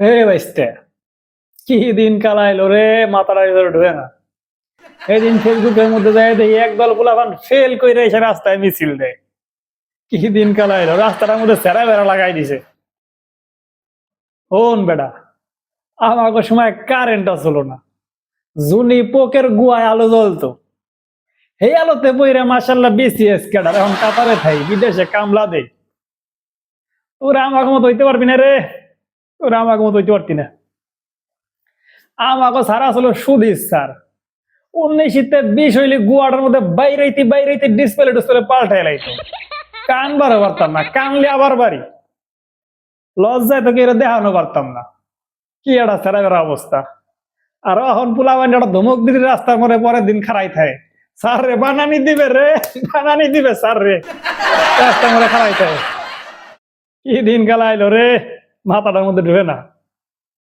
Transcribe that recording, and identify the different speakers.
Speaker 1: এ বাইস্তে, কি দিন কালাইলো রে মাথাটা ভিতরে ঢুকে না। এদিন ফেসবুকের মধ্যে যায় দেখি, একদল গোলাপান ফেল করে এসে রাস্তায় মিছিল দেয়। কি দিন কালাইলো, রাস্তাটার মধ্যে সেরা বেড়া লাগাই দিছে। হন বেটা আমার সময় কারেন্ট আসলো না। জুনি পোকের গুয়ায় আলো জ্বলতো। এই আলোতে বইরা মাসাল্লাহ বিসিএস ক্যাডার এখন কাতারে থাই, বিদেশে কামলা দেয় তোরা আমাকে মতো হইতে পারবি না রে। তোরা আমাকে মতো হইতে পারতি না। আমাকে সারা আসলে সুদিস স্যার। উনিশিতে বিশ হইলে গুয়াটার মধ্যে বাইরেইতে বাইরেইতে ডিসপ্লে ডিসপ্লে পাল্টাই লাইতো। কান বারো পারতাম না, কানলে আবার বাড়ি। লজ্জায় তোকে এটা দেখানো পারতাম না। কি একটা সেরা অবস্থা। আর এখন পুলাবান একটা ধমক দিদি রাস্তার মধ্যে পরের দিন খারাই থাকে। স্যার রে, বানানি দিবে রে, বানানি দিবে স্যার রে। রাস্তার মধ্যে খারাই থাকে। কি দিন কাল আইলো রে। মাথাটার মধ্যে ঢুকে না